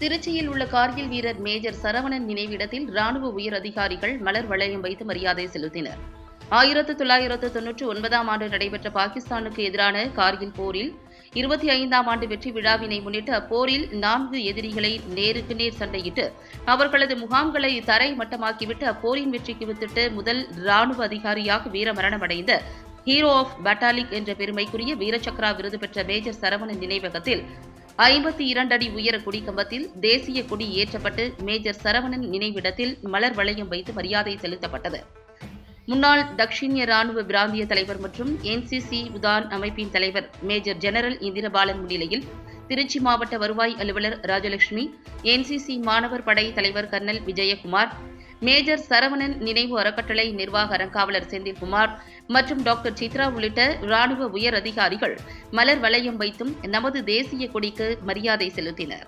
திருச்சியில் உள்ள கார்கில் வீரர் மேஜர் சரவணன் நினைவிடத்தில் ராணுவ உயர் அதிகாரிகள் மலர் வளையம் வைத்து மரியாதை செலுத்தினர். ஆயிரத்து தொள்ளாயிரத்து தொன்னூற்றி ஒன்பதாம் ஆண்டு நடைபெற்ற பாகிஸ்தானுக்கு எதிரான கார்கில் போரில் இருபத்தி ஐந்தாம் ஆண்டு வெற்றி விழாவினை முன்னிட்டு அப்போரில் நான்கு எதிரிகளை நேருக்கு நேர் சண்டையிட்டு அவர்களது முகாம்களை தரை மட்டமாக்கிவிட்டு அப்போரின் வெற்றிக்கு வித்திட்டு முதல் ராணுவ அதிகாரியாக வீரமரணமடைந்த ஹீரோ ஆஃப் பட்டாலிக் என்ற பெருமைக்குரிய வீரசக்ரா விருது பெற்ற மேஜர் சரவணன் நினைவகத்தில் ஐம்பத்தி இரண்டு அடி உயர கொடிக்கம்பத்தில் தேசிய கொடி ஏற்றப்பட்டு மேஜர் சரவணன் நினைவிடத்தில் மலர் வளையம் வைத்து மரியாதை செலுத்தப்பட்டது. முன்னாள் தக்ஷிணிய ராணுவ பிராந்திய தலைவர் மற்றும் என்சிசி உதான் அமைப்பின் தலைவர் மேஜர் ஜெனரல் இந்திரபாலன் முன்னிலையில் திருச்சி மாவட்ட வருவாய் அலுவலர் ராஜலட்சுமி என்சிசி மாணவர் படை தலைவர் கர்னல் விஜயகுமார் மேஜர் சரவணன் நினைவு அறக்கட்டளை நிர்வாக அறங்காவலர் செந்தில்குமார் மற்றும் டாக்டர் சித்ரா உள்ளிட்ட ராணுவ உயர் அதிகாரிகள் மலர் வளையம் வைத்தும் நமது தேசிய கொடிக்கு மரியாதை செலுத்தினர்.